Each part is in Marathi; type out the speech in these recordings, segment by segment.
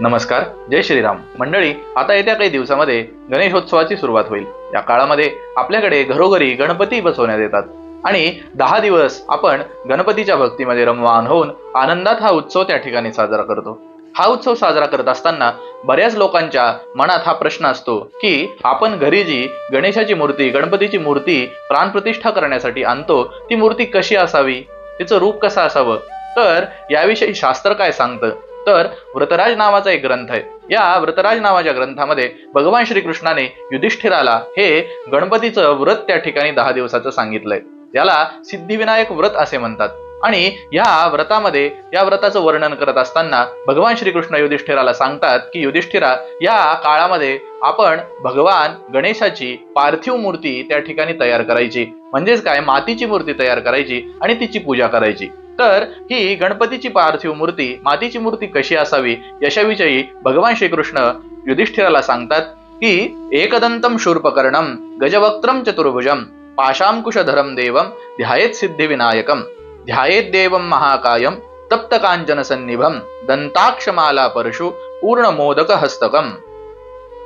नमस्कार जय श्रीराम. मंडळी आता येत्या काही दिवसामध्ये गणेशोत्सवाची सुरुवात होईल. या काळामध्ये आपल्याकडे घरोघरी गणपती बसवण्यात येतात. आणि दहा दिवस आपण गणपतीच्या भक्तीमध्ये रमवान होऊन आनंदात हा उत्सव त्या ठिकाणी साजरा करतो. हा उत्सव साजरा करत असताना बऱ्याच लोकांच्या मनात हा प्रश्न असतो की आपण घरी जी गणेशाची मूर्ती गणपतीची मूर्ती प्राणप्रतिष्ठा करण्यासाठी आणतो ती मूर्ती कशी असावी? तिचं रूप कसं असावं? तर याविषयी शास्त्र काय सांगतं? तर व्रतराज नावाचा एक ग्रंथ आहे. या व्रतराज नावाच्या ग्रंथामध्ये भगवान श्रीकृष्णाने युधिष्ठिराला हे गणपतीचं व्रत त्या ठिकाणी दहा दिवसाचं सांगितलंय. याला सिद्धिविनायक व्रत असे म्हणतात. आणि या व्रतामध्ये या व्रताचं वर्णन करत असताना भगवान श्रीकृष्ण युधिष्ठिराला सांगतात की युधिष्ठिरा या काळामध्ये आपण भगवान गणेशाची पार्थिव मूर्ती त्या ठिकाणी तयार करायची. म्हणजेच काय? मातीची मूर्ती तयार करायची आणि तिची पूजा करायची. तर ही गणपतीची पार्थिव मूर्ती मातीची मूर्ती कशी असावी याच्याविषयी भगवान श्रीकृष्ण युधिष्ठिराला सांगतात की एकदंतम शूर्पकर्णम गजवक्त्रम चतुर्भुजम पाशांकुशधरम देवम ध्यायेत सिद्धिविनायकम ध्यायेत देवम महाकायम तप्त कांचन सन्निभम दंताक्षमाला परशु पूर्ण मोदक हस्तकम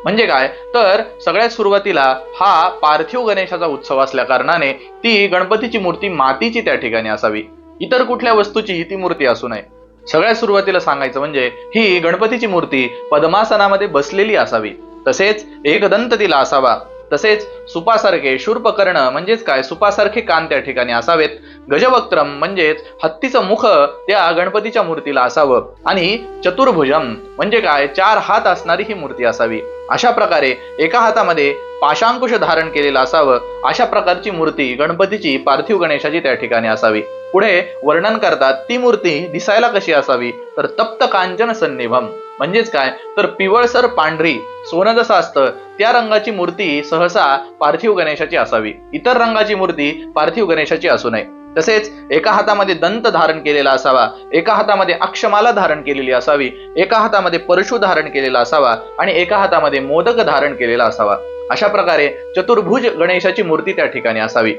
म्हणजे काय? तर सगळ्यात सुरुवातीला हा पार्थिव गणेशाचा उत्सव असल्या कारणाने ती गणपतीची मूर्ती मातीची त्या ठिकाणी असावी. इतर कुठल्या वस्तूची ती मूर्ती असू नये. सगळ्यात सुरुवातीला सांगायचं म्हणजे ही गणपतीची मूर्ती पद्मासनामध्ये बसलेली असावी. तसेच एकदंत तिला असावा. तसेच सुपासारखे शूर्पकर्ण म्हणजेच काय? सुपासारखे कान त्या ठिकाणी असावेत. गजवक्त्रम म्हणजेच हत्तीचं मुख त्या गणपतीच्या मूर्तीला असावं. आणि चतुर्भुजम म्हणजे काय? चार हात असणारी ही मूर्ती असावी. अशा प्रकारे एका हातामध्ये पाशांकुश धारण केलेलं असावं. अशा प्रकारची मूर्ती गणपतीची पार्थिव गणेशाची त्या ठिकाणी असावी. पुढे वर्णन करतात ती मूर्ती दिसायला कशी असावी? तर तप्त कांचन सन्निभम. म्हणजेच काय? तर पिवळसर पांढरी सोनं जसं असतं त्या रंगाची मूर्ती सहसा पार्थिव गणेशाची असावी. इतर रंगाची मूर्ती पार्थिव गणेशाची असू नये. तसेच एका हातामध्ये दंत धारण केलेला असावा. एका हातामध्ये अक्षमाला धारण केलेली असावी. एका हातामध्ये परशु धारण केलेला असावा. आणि एका हातामध्ये मोदक धारण केलेला असावा. अशा प्रकारे चतुर्भुज गणेशाची मूर्ती त्या ठिकाणी असावी.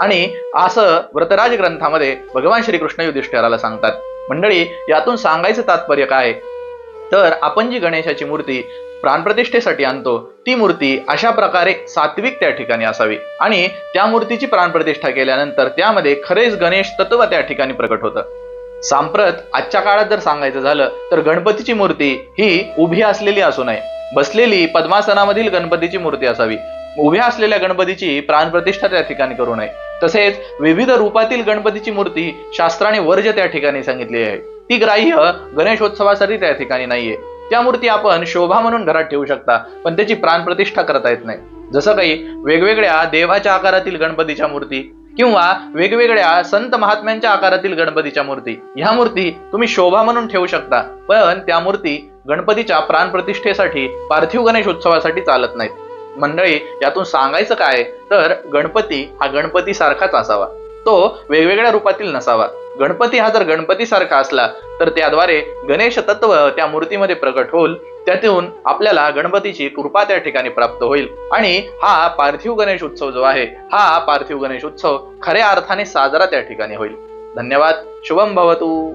आणि असं व्रतराज ग्रंथामध्ये भगवान श्रीकृष्ण युधिष्ठिराला सांगतात. मंडळी यातून सांगायचं तात्पर्य काय? तर आपण जी गणेशाची मूर्ती प्राणप्रतिष्ठेसाठी आणतो ती मूर्ती अशा प्रकारे सात्विक त्या ठिकाणी असावी. आणि त्या मूर्तीची प्राणप्रतिष्ठा केल्यानंतर त्यामध्ये खरेच गणेश तत्व त्या ठिकाणी प्रकट होतं. सांप्रत आजच्या काळात जर सांगायचं झालं तर गणपतीची मूर्ती ही उभी असलेली असू नये. बसलेली पद्मासनामधील गणपतीची मूर्ती असावी. उभ्या असलेल्या गणपतीची प्राणप्रतिष्ठा त्या ठिकाणी करू नये. तसेच विविध रूपातील गणपतीची मूर्ती शास्त्राने वर्ज त्या ठिकाणी सांगितली आहे. ती ग्राह्य गणेशोत्सवासाठी त्या ठिकाणी नाहीये. त्या मूर्ती आपण शोभा म्हणून घरात ठेवू शकता पण त्याची प्राणप्रतिष्ठा करता येत नाही. जसं काही वेगवेगळ्या देवाच्या आकारातील गणपतीच्या मूर्ती किंवा वेगवेगळ्या संत महात्म्यांच्या आकारातील गणपतीच्या मूर्ती ह्या मूर्ती तुम्ही शोभा म्हणून ठेवू शकता पण त्या मूर्ती गणपतीच्या प्राणप्रतिष्ठेसाठी पार्थिव गणेश उत्सवासाठी चालत नाहीत. मंडळी यातून सांगायचं काय? तर गणपती हा गणपती सारखाच असावा. तो वेगवेगळ्या रूपातील नसावा. गणपती हा जर गणपती सारखा असला तर त्याद्वारे गणेश तत्व त्या मूर्तीमध्ये प्रकट होईल त्यातून आपल्याला गणपतीची कृपा त्या ठिकाणी प्राप्त होईल. आणि हा पार्थिव गणेश उत्सव जो आहे हा पार्थिव गणेश उत्सव खऱ्या अर्थाने साजरा त्या ठिकाणी होईल. धन्यवाद. शुभम भवतू.